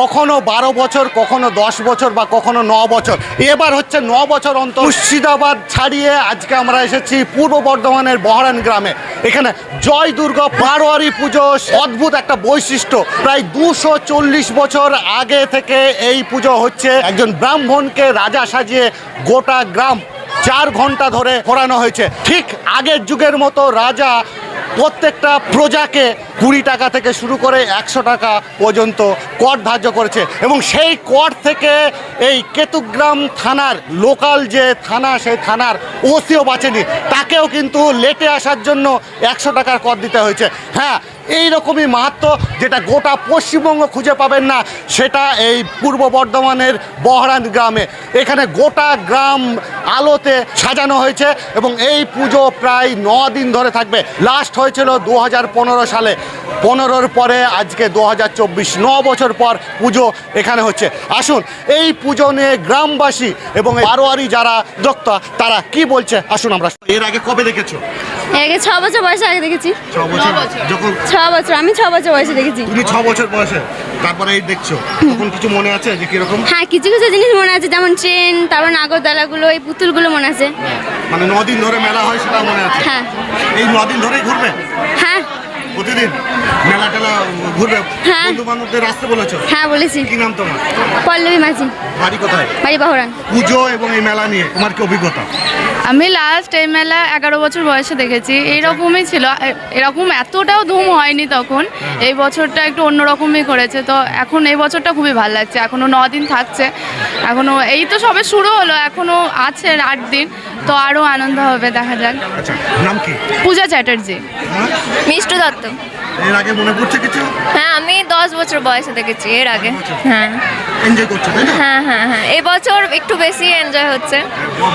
কখনো বারো বছর, কখনো দশ বছর বা কখনো ন বছর। এবার হচ্ছে ন বছর অন্তর মুর্শিদাবাদ ছাড়িয়ে আজকে আমরা এসেছি পূর্ব বর্ধমানের বহরান গ্রামে। এখানে জয় দুর্গা বারোয়ারি পুজো অদ্ভুত একটা বৈশিষ্ট্য। প্রায় দুশো চল্লিশ বছর আগে থেকে এই পুজো হচ্ছে। একজন ব্রাহ্মণকে রাজা সাজিয়ে গোটা গ্রাম চার ঘণ্টা ধরে করানো হয়েছে। ঠিক আগের যুগের মতো রাজা প্রত্যেকটা প্রজাকে কুড়ি টাকা থেকে শুরু করে একশো টাকা পর্যন্ত কর ধার্য করেছে। এবং সেই কর থেকে এই কেতুগ্রাম থানার লোকাল যে থানা, সেই থানার ওসিও বাঁচেনি। তাকেও কিন্তু লেটে আসার জন্য একশো টাকার কর দিতে হয়েছে। হ্যাঁ এই রকমই মাহাত্ম যেটা গোটা পশ্চিমবঙ্গ খুঁজে পাবেন না, সেটা এই পূর্ব বর্ধমানের বহরান গ্রামে। এখানে গোটা গ্রাম আলোতে সাজানো হয়েছে এবং এই পুজো প্রায় ন দিন ধরে থাকবে। লাস্ট হয়েছিল দু হাজার পনেরো সালে। পনেরোর পরে আজকে দু হাজার চব্বিশ, ন বছর পর পুজো এখানে হচ্ছে। আসুন, এই পুজো নিয়ে গ্রামবাসী এবং বারোয়ারি যারা দক্তা তারা কি বলছে? আসুন আমরা এর আগে কবে দেখেছ? আগে ছ বছর বয়সে আগে দেখেছি। ছ বছর? যখন ছ বছর আমি ছ বছর বয়সে দেখেছি। তুমি ছ বছর বয়সে তারপরে এই দেখছ। তখন কিছু মনে আছে যে কীরকম? হ্যাঁ কিছু কিছু জিনিস মনে আছে যেমন ট্রেন তারপর নাগরদোলাগুলো এই পুতুলগুলো মনে আছে। মানে নদিন ধরে মেলা হয় সেটা মনে আছে? হ্যাঁ। এই নদিন ধরেই ঘুরবে? হ্যাঁ। প্রতিদিন মেলা টেলা ঘুরবে? হ্যাঁ। বন্ধু বান্ধবদের আসতে বলেছ? হ্যাঁ বলেছি। কি নাম তোমার? পল্লবী মাঝি। বাড়ি কোথায়? বাড়ি বাহরান। পুজো এবং এই মেলা নিয়ে তোমার কি অভিজ্ঞতা? আমি লাস্ট এই মেলা এগারো বছর বয়সে দেখেছি। এইরকমই ছিল। এরকম এতটাও ধুম হয়নি তখন। এই বছরটা একটু অন্যরকমই করেছে। তো এখন এই বছরটা খুবই ভালো লাগছে। এখনও ন দিন থাকছে। এখনও এই তো সবে শুরু হলো। এখনও আছে আট দিন। তো আরও আনন্দ হবে দেখা যাক। আচ্ছা নাম কি? পূজা চ্যাটার্জি। হ্যাঁ? মিষ্টু দত্ত। এর আগে মনে পড়ছে কিছু? হ্যাঁ আমি দশ বছর বয়সে দেখেছি এর আগে। হ্যাঁ। এনজয় করছ তাই না হ্যাঁ হ্যাঁ হ্যাঁ। এবছর একটু বেশি এনজয় হচ্ছে।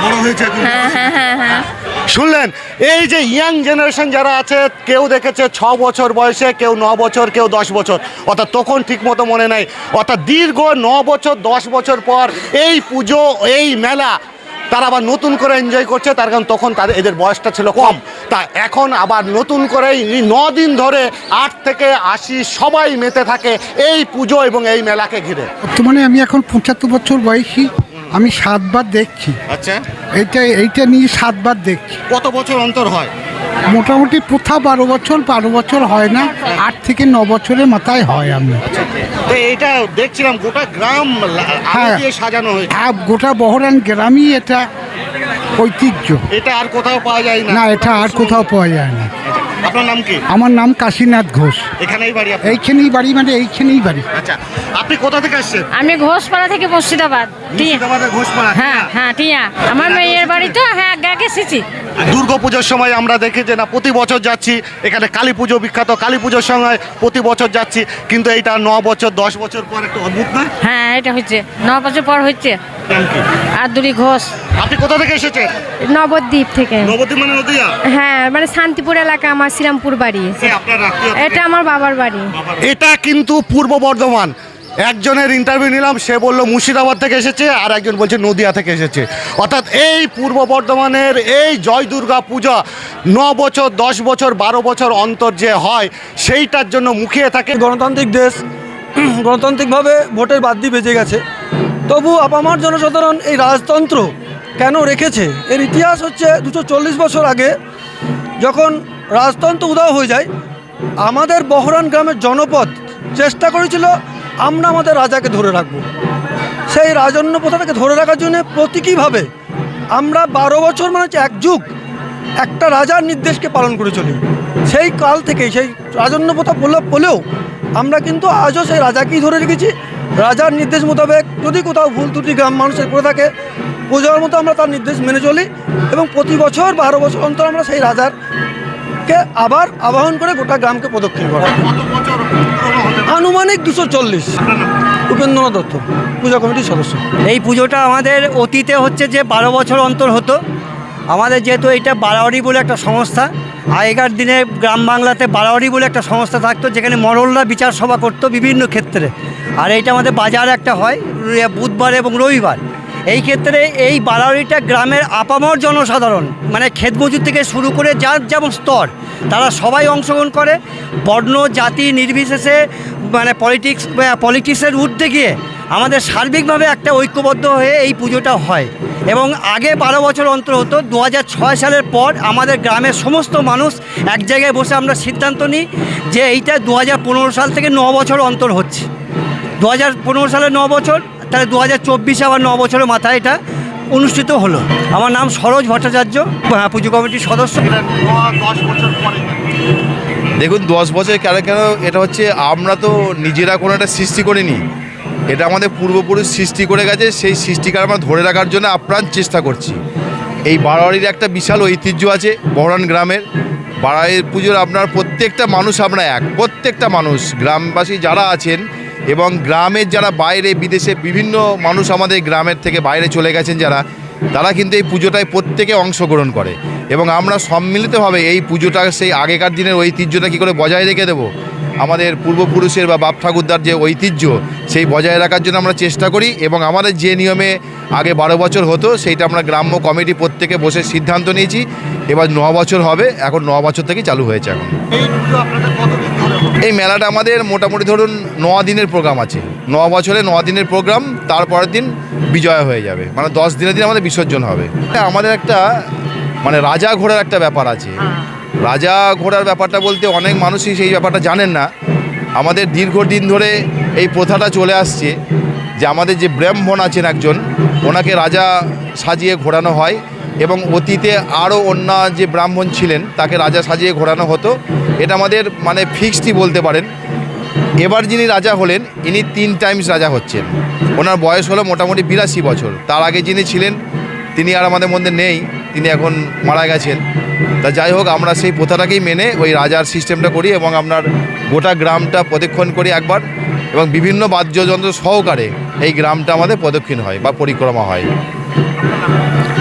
বড় হয়েছে এখন। হ্যাঁ হ্যাঁ হ্যাঁ হ্যাঁ। শুনলেন এই যে ইয়াং জেনারেশন যারা আছে কেউ দেখেছে ছ বছর বয়সে কেউ ন বছর কেউ দশ বছর। অর্থাৎ তখন ঠিক মতো মনে নাই। অর্থাৎ দীর্ঘ ন বছর দশ বছর পর এই পুজো এই মেলা তারা আবার নতুন করে এনজয় করছে। তার কারণ তখন তাদের এদের বয়সটা ছিল কম। তা এখন আবার নতুন করে দিন ধরে আট থেকে আশি সবাই মেতে থাকে এই পুজো এবং এই মেলাকে ঘিরে। বর্তমানে আমি এখন পঁচাত্তর বছর বয়সী আমি সাতবার দেখছি। আচ্ছা। এইটা এইটা নিয়ে সাতবার দেখছি। কত বছর অন্তর হয়? মোটামুটি প্রথা বারো বছর বারো বছর হয় না আট থেকে ন বছরের মাথায় হয় আমি। তো এইটা দেখছিলাম গোটা গ্রাম হ্যাঁ। সাজানো হয়েছে। হ্যাঁ গোটা বহরান গ্রামই এটা। ঐতিহ্য। এটা আর কোথাও পাওয়া যায় না। না এটা আর কোথাও পাওয়া যায় না। আপনার নাম কি? আমার নাম কাশীনাথ ঘোষ। এখানেই বাড়ি আপনার? এইখানেই বাড়ি মানে এইখানেই বাড়ি। আচ্ছা আপনি কোথা থেকে আসছেন? আমি ঘোষপাড়া থেকে মুর্শিদাবাদ টিয়া। মুর্শিদাবাদের ঘোষপাড়া হ্যাঁ হ্যাঁ টিয়া। আমার মেয়ের বাড়ি তো হ্যাঁ আগে আগে এসেছি। দুর্গা পুজোর সময় আমরা দেখি যে না প্রতি বছর যাচ্ছি এখানে কালী পুজো বিখ্যাত কালী পুজোর সময় প্রতি বছর যাচ্ছি কিন্তু এইটা ন বছর দশ বছর পর একটু অদ্ভুত না? হ্যাঁ এটা হচ্ছে ন বছর পর হচ্ছে। আদুরি ঘোষ। আপনি কোথা থেকে এসেছেন? নবদ্বীপ থেকে। নবদ্বীপ মানে নদিয়া? হ্যাঁ মানে শান্তিপুর এলাকা আমার শ্রীরামপুর বাড়ি। এটা আমার বাবার বাড়ি। এটা কিন্তু পূর্ব বর্ধমান। একজনের ইন্টারভিউ নিলাম, সে বলল, মুর্শিদাবাদ থেকে এসেছে, আর একজন বলছে, নদিয়া থেকে এসেছে। অর্থাৎ এই পূর্ব বর্ধমানের এই জয় দুর্গা পূজা ন বছর, দশ বছর, বারো বছর অন্তর যে হয়, সেইটার জন্য মুখিয়ে থাকে। গণতান্ত্রিক দেশ, গণতান্ত্রিকভাবে ভোটের বাদ্যি বেজে গেছে। তবু আপামার জনসাধারণ এই রাজতন্ত্র কেন রেখেছে? এর ইতিহাস হচ্ছে দুশো বছর আগে, যখন রাজতন্ত্র উদাও হয়ে যায়, আমাদের বহরান গ্রামের জনপদ চেষ্টা করেছিল আমরা আমাদের রাজাকে ধরে রাখব। সেই রাজন্য প্রথাটাকে ধরে রাখার জন্য প্রতীকীভাবে আমরা বারো বছর মানে হচ্ছে এক যুগ একটা রাজার নির্দেশকে পালন করে চলি। সেই কাল থেকেই সেই রাজন্য প্রথা বলে বলেও আমরা কিন্তু আজও সেই রাজাকেই ধরে রেখেছি। রাজার নির্দেশ মোতাবেক যদি কোথাও ভুল ত্রুটি গ্রাম মানুষের করে থাকে পুজোর মতো আমরা তার নির্দেশ মেনে চলি এবং প্রতি বছর বারো বছর অন্তর আমরা সেই রাজারকে আবার আবাহন করে গোটা গ্রামকে প্রদক্ষিণ করা। আনুমানিক দুশো চল্লিশ। উপেন্দ্রনাথ দত্ত, পূজা কমিটির সদস্য। এই পুজোটা আমাদের অতীতে হচ্ছে যে বারো বছর অন্তর হতো। আমাদের যেহেতু এটা বারাওয়ারি বলে একটা সংস্থা, আগেকার দিনে গ্রাম বাংলাতে বারাওয়ারি বলে একটা সংস্থা থাকতো, যেখানে মরলরা বিচার সভা করতো বিভিন্ন ক্ষেত্রে। আর এইটা আমাদের বাজার একটা হয়, বুধবার এবং রবিবার। এই ক্ষেত্রে এই বারাউরিটা গ্রামের আপামর জনসাধারণ মানে ক্ষেত মজুর থেকে শুরু করে যার যেমন স্তর, তারা সবাই অংশগ্রহণ করে। বর্ণ, জাতি নির্বিশেষে মানে পলিটিক্স পলিটিক্সের ঊর্ধ্বে গিয়ে আমাদের সার্বিকভাবে একটা ঐক্যবদ্ধ হয়ে এই পুজোটা হয়। এবং আগে বারো বছর অন্তর হতো দু সালের পর আমাদের গ্রামের সমস্ত মানুষ এক জায়গায় বসে আমরা সিদ্ধান্ত নিই যে এইটা দু হাজার পনেরো সাল থেকে ন বছর অন্তর হচ্ছে। দু হাজার পনেরো সালে ন বছর তাহলে দু হাজার চব্বিশে আবার ন বছরের মাথায় এটা অনুষ্ঠিত হলো। আমার নাম সরোজ ভট্টাচার্য হ্যাঁ পুজো কমিটির সদস্য। দেখুন দশ বছর কেন কেন এটা হচ্ছে আমরা তো নিজেরা কোনো একটা সৃষ্টি করিনি। এটা আমাদের পূর্বপুরুষ সৃষ্টি করে গেছে সেই সৃষ্টিকার আমরা ধরে রাখার জন্য আপ্রাণ চেষ্টা করছি। এই বারোয়ারির একটা বিশাল ঐতিহ্য আছে বহরান গ্রামের। বাড়াইয়ের পুজোর আপনার প্রত্যেকটা মানুষ আমরা এক প্রত্যেকটা মানুষ গ্রামবাসী যারা আছেন এবং গ্রামের যারা বাইরে, বিদেশে বিভিন্ন মানুষ আমাদের গ্রামের থেকে বাইরে চলে গেছেন যারা, তারা কিন্তু এই পুজোটায় প্রত্যেকে অংশগ্রহণ করে। এবং আমরা সম্মিলিতভাবে এই পুজোটা, সেই আগেকার দিনের ঐতিহ্যটা কী করে বজায় রেখে দেবো? আমাদের পূর্বপুরুষের বা বাপ ঠাকুরদার যে ঐতিহ্য, সেই বজায় রাখার জন্য আমরা চেষ্টা করি এবং আমাদের যে নিয়মে আগে বারো বছর হতো, সেইটা আমরা গ্রাম্য কমিটি প্রত্যেকে বসে সিদ্ধান্ত নিয়েছি। এবার ন বছর হবে, এখন ন বছর থেকে চালু হয়েছে এখন। এই মেলাটা আমাদের মোটামুটি ধরুন ন দিনের প্রোগ্রাম আছে। ন বছরে ন দিনের প্রোগ্রাম তারপরের দিন বিজয় হয়ে যাবে। মানে দশ দিনের দিন আমাদের বিসর্জন হবে। আমাদের একটা মানে রাজা ঘোড়ার একটা ব্যাপার আছে। রাজা ঘোড়ার ব্যাপারটা বলতে অনেক মানুষই সেই ব্যাপারটা জানেন না। আমাদের দীর্ঘদিন ধরে এই প্রথাটা চলে আসছে যে আমাদের যে ব্রাহ্মণ আছেন একজন ওনাকে রাজা সাজিয়ে ঘোরানো হয়। এবং অতীতে আরও অন্য যে ব্রাহ্মণ ছিলেন, তাকে রাজা সাজিয়ে ঘোরানো হতো। এটা আমাদের মানে ফিক্সডই বলতে পারেন। এবার যিনি রাজা হলেন, ইনি তিন টাইমস রাজা হচ্ছেন। ওনার বয়স হলো মোটামুটি বিরাশি বছর। তার আগে যিনি ছিলেন, তিনি আর আমাদের মধ্যে নেই, তিনি এখন মারা গেছেন। তা যাই হোক, আমরা সেই প্রথাটাকেই মেনে ওই রাজার সিস্টেমটা করি এবং আপনার গোটা গ্রামটা প্রদক্ষিণ করি একবার এবং বিভিন্ন বাদ্যযন্ত্র সহকারে এই গ্রামটা আমাদের প্রদক্ষিণ হয় বা পরিক্রমা হয়।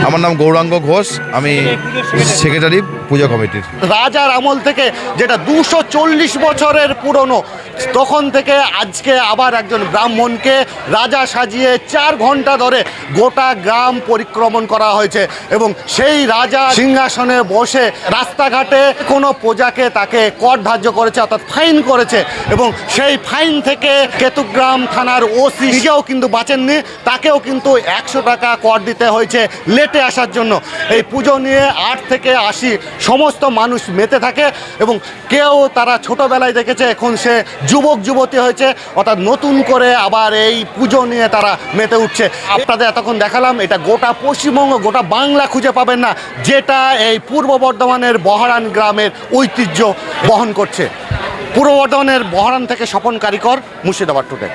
আমার নাম গৌরাঙ্গ ঘোষ, আমি সেক্রেটারি পূজা কমিটির। রাজার আমল থেকে যেটা দুশো চল্লিশ বছরের পুরনো তখন থেকে আজকে আবার একজন ব্রাহ্মণকে রাজা সাজিয়ে চার ঘণ্টা ধরে গোটা গ্রাম পরিক্রমণ করা হয়েছে এবং সেই রাজা সিংহাসনে বসে রাস্তাঘাটে কোনো প্রজাকে তাকে কর ধার্য করেছে অর্থাৎ ফাইন করেছে এবং সেই ফাইন থেকে কেতুগ্রাম থানার ওসি নিজেও কিন্তু বাঁচেননি, তাকেও কিন্তু একশো টাকা কর দিতে হয়েছে লেটে আসার জন্য। এই পুজো নিয়ে আট থেকে আশি সমস্ত মানুষ মেতে থাকে এবং কেউ তারা ছোটোবেলায় দেখেছে, এখন সে যুবক, যুবতী হয়েছে, অর্থাৎ নতুন করে আবার এই পুজো নিয়ে তারা মেতে উঠছে। আপনাদের এতক্ষণ দেখালাম, এটা গোটা পশ্চিমবঙ্গ, গোটা বাংলা খুঁজে পাবেন না, যেটা এই পূর্ব বর্ধমানের বহরান গ্রামের ঐতিহ্য বহন করছে। পূর্ব বর্ধমানের বহরান থেকে স্বপন কারিকর, মুর্শিদাবাদ টুডে